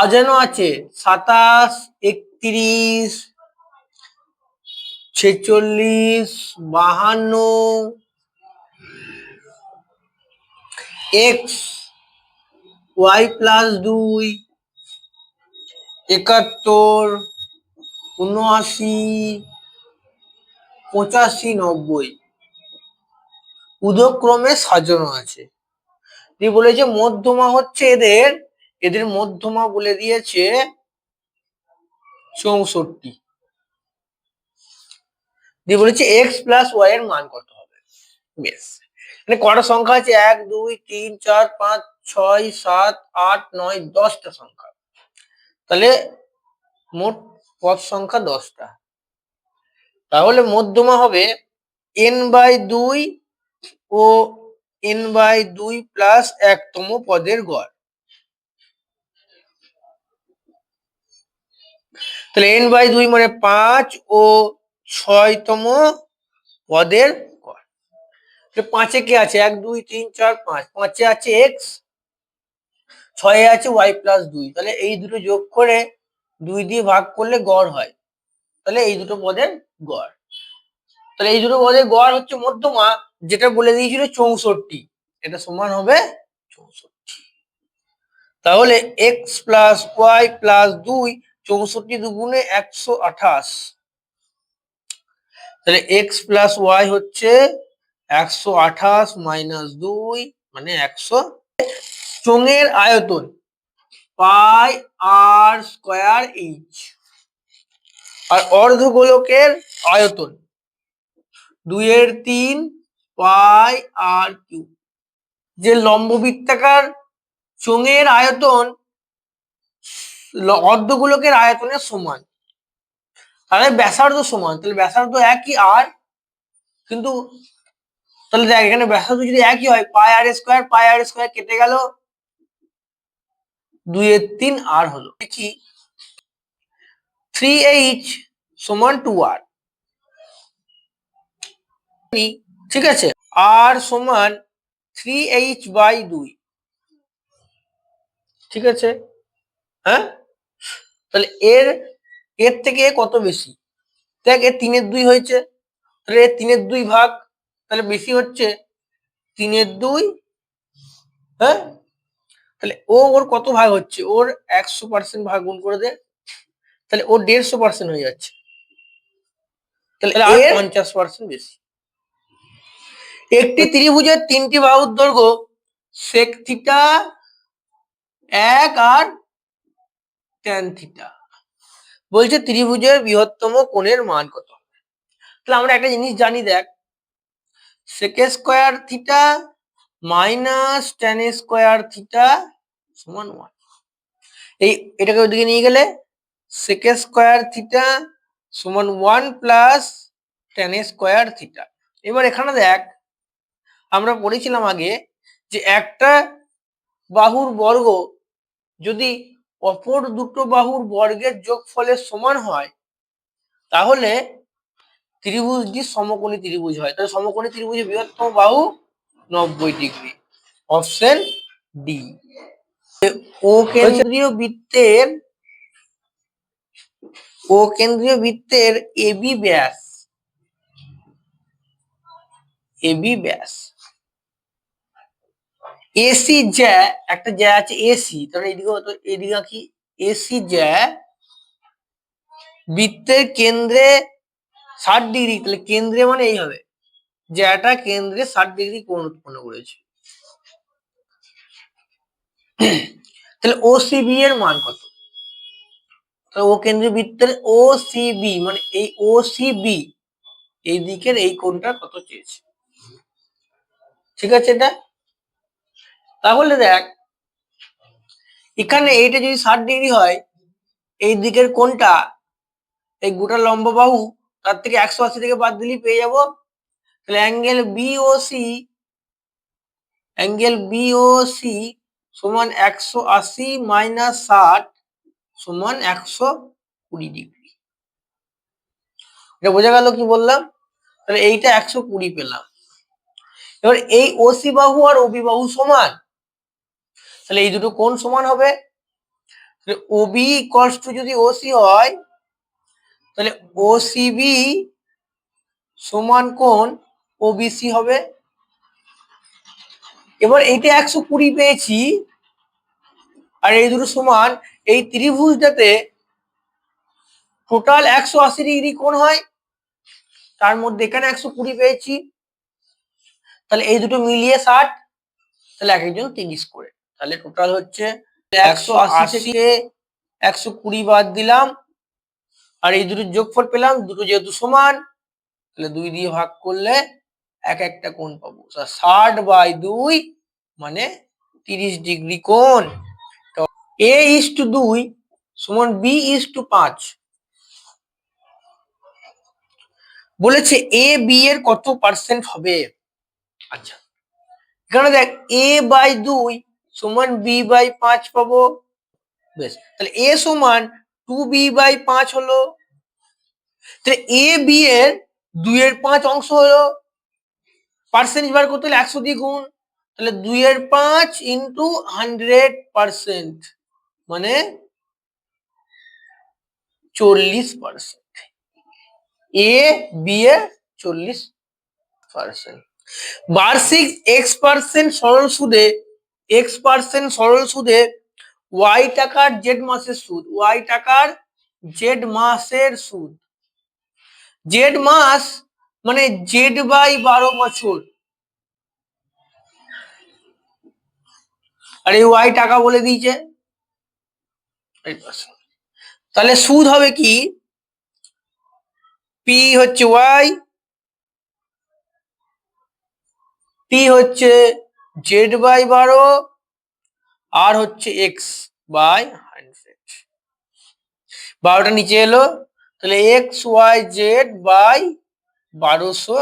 সাজানো আছে, সাতাশ, একত্রিশ, ছেচল্লিশ, বাহান্ন, এক্স, ওয়াই প্লাস দুই, একাত্তর, উনআশি, পঁচাশি, নব্বই। উদক্রমে সাজানো আছে। বলেছে মধ্যমা হচ্ছে এদের এদের মধ্যমা বলে দিয়েছে চৌষট্টি। দিয়ে বলেছে এক্স প্লাস ওয়াই এর মান কত হবে? বেশ। মানে কটা সংখ্যা আছে? এক, দুই, তিন, চার, পাঁচ, ছয়, সাত, আট, নয়, দশটা সংখ্যা। তাহলে মোট পদ সংখ্যা দশটা। তাহলে মধ্যমা হবে এন বাই দুই ও এন বাই দুই প্লাস একতম পদের গড়। তাহলে এন বাই দুই মানে পাঁচ ও ছয়তম পদের পাঁচে কে আছে? এক, দুই, তিন, চার, পাঁচ। পাঁচে আছে এক্স ছয়ে আছে ওয়াই প্লাস দুই। তাহলে এই দুটো যোগ করে দুই দিয়ে ভাগ করলে গড় হয়। তাহলে এই দুটো পদের গড়। তাহলে এই দুটো পদের গড় হচ্ছে মধ্যমা যেটা বলে দিয়েছিল চৌষট্টি। এটা সমান হবে চৌষট্টি। তাহলে এক্স প্লাস ওয়াই প্লাস দুই চৌষট্টি দুগুণে একশো আঠাশ। তাহলে এক্স প্লাস ওয়াই হচ্ছে একশো আঠাশ মাইনাস দুই মানে একশো। চোঙের আয়তন পাই আর স্কোয়ার এইচ আর অর্ধগোলকের আয়তন দুইয়ের তিন পাই আর কিউ যে লম্ববৃত্তাকার চোঙের আয়তন অর্ধগোলকের আয়তনের সমান। তাহলে ব্যাসার্ধ সমান, তাহলে ব্যাসার্ধ একই আর কিন্তু তাহলে দেখ, এখানে ব্যাসার্ধ যদি একই হয়, পাই আর স্কোয়ার পাই আর স্কোয়ার কেটে গেল, দুইয়ের তিন আর হলো। দেখি থ্রি এইচ সমান টু আর ঠিক আছে? আর সমান থ্রি এইচ বাই দুই। ঠিক আছে? হ্যাঁ? তাহলে এর এর থেকে কত বেশি? দেখ এর তিনের দুই হয়েছে। তাহলে এর তিনের দুই ভাগ তাহলে বেশি হচ্ছে তিনের দুই হ্যাঁ? তাহলে ও ওর কত ভাগ হচ্ছে? ওর একশো পার্সেন্ট ভাগ গুণ করে দে। তাহলে ও দেড়শো পার্সেন্ট হয়ে যাচ্ছে। তাহলে পঞ্চাশ পার্সেন্ট বেশি। একটি ত্রিভুজের তিনটি বাহুর দৈর্ঘ্য সেক থিটা এক আর ট্যান থিটা বলছে ত্রিভুজের বৃহত্তম কোণের মান কত? তাহলে আমরা একটা জিনিস জানি, দেখ। Sec square theta minus tan square theta সমান ওয়ান এই, এটাকে ওদিকে নিয়ে গেলে সেক স্কোয়ার থিটা সমান one plus tan square theta এবার এখানে দেখ, আমরা পড়েছিলাম আগে যে একটা বাহুর বর্গ যদি অপর দুটো বাহুর বর্গের যোগফলের সমান হয়, তাহলে ত্রিভুজটি সমকোণী ত্রিভুজ হয়। তাহলে সমকোণী ত্রিভুজের বৃহত্তম বাহু নব্বই ডিগ্রি। Option D. ও কেন্দ্রীয় বৃত্তের, ও কেন্দ্রীয় বৃত্তের এবি ব্যাস। এবি ব্যাস। এসি জ্যা, একটা জ্যা আছে এসি তাহলে এদিকে হতো এদিকে কি এসি জ্যা, বৃত্তের কেন্দ্রে ষাট ডিগ্রি, তাহলে কেন্দ্রে মানে এই হবে। জ্যাটা কেন্দ্রে ষাট ডিগ্রি কোণ উৎপন্ন করেছে। তাহলে ও সিবি এর মান কত? ও কেন্দ্রীয় বৃত্তের ও সিবি মানে এই ও সিবি এই দিকের এই কোণটা কত চেয়েছে? ঠিক আছে এটা? তাহলে দেখ, এখানে এইটা যদি ষাট ডিগ্রি হয়, এই দিকের কোনটা এই গোটা লম্ব বাহু তার থেকে একশো আশি থেকে বাদ দিলেই পেয়ে যাব। তাহলে অ্যাঙ্গেল বিওসি অ্যাঙ্গেল বিওসি সমান একশো আশি মাইনাস ষাট সমান একশো কুড়ি ডিগ্রি এটা বোঝা গেল কি বললাম? তাহলে এইটা একশো কুড়ি পেলাম। এবার এই ওসি বাহু আর ওবি সমান। তাহলে এই দুটো কোন সমান হবে? ওবি ইকলস টু যদি ওসি হয়, তাহলে ওসিবি সমান কোণ ওবিসি হবে। এবার এইটা একশো কুড়ি পেয়েছি, আর এই দুটো সমান এই ত্রিভুজটাতে টোটাল একশো আশি ডিগ্রি কোন হয়, তার মধ্যে এখানে একশো কুড়ি পেয়েছি। তাহলে এই দুটো মিলিয়ে ষাট, তাহলে এক একজন তিরিশ করে। তাহলে টোটাল হচ্ছে একশো আশি থেকে একশো কুড়ি বাদ দিলাম। আর এই দুটো যোগফল পেলাম দুটো যেহেতু সমান তাহলে দুই দিয়ে ভাগ করলে এক একটা কোণ পাবো। ষাট বাই দুই মানে তিরিশ ডিগ্রি কোণ। এ ইস টু দুই সমান বি ইস টু পাঁচ। বলেছে এ বি এর কত পার্সেন্ট হবে? আচ্ছা। এখানে দেখ এ বাই দুই সমান বি বাই পাঁচ পাবো। বেশ, তাহলে এ সমান টু বি বাই পাঁচ হলো। তাহলে এ বি এর দুইয়ের পাঁচ অংশ হলো। পার্সেন্টেজ বার করতে হলে একশো দিয়ে গুণ। তাহলে দুইয়ের পাঁচ ইন্টু হান্ড্রেড পার্সেন্ট মানে চল্লিশ পার্সেন্ট এ বি এ চল্লিশ পার্সেন্ট বার্ষিক এক্স পার্সেন্ট সরল সুদে এক্স পার্সেন্ট সরল সুদে ওয়াই টাকার জেড মাসের সুদ। ওয়াই টাকার জেড মাসের সুদ। জেড মাস মানে জেড বাই বারো বছর। আর এই ওয়াই টাকা বলে দিয়েছে। তাহলে সুদ হবে কি? পি হচ্ছে ওয়াই পি হচ্ছে জেড বাই বারো, আর হচ্ছে এক্স বাই হান্ড্রেড। বারোটা নিচে এলো, তাহলে এক্স ওয়াই জেড বাই বারোশো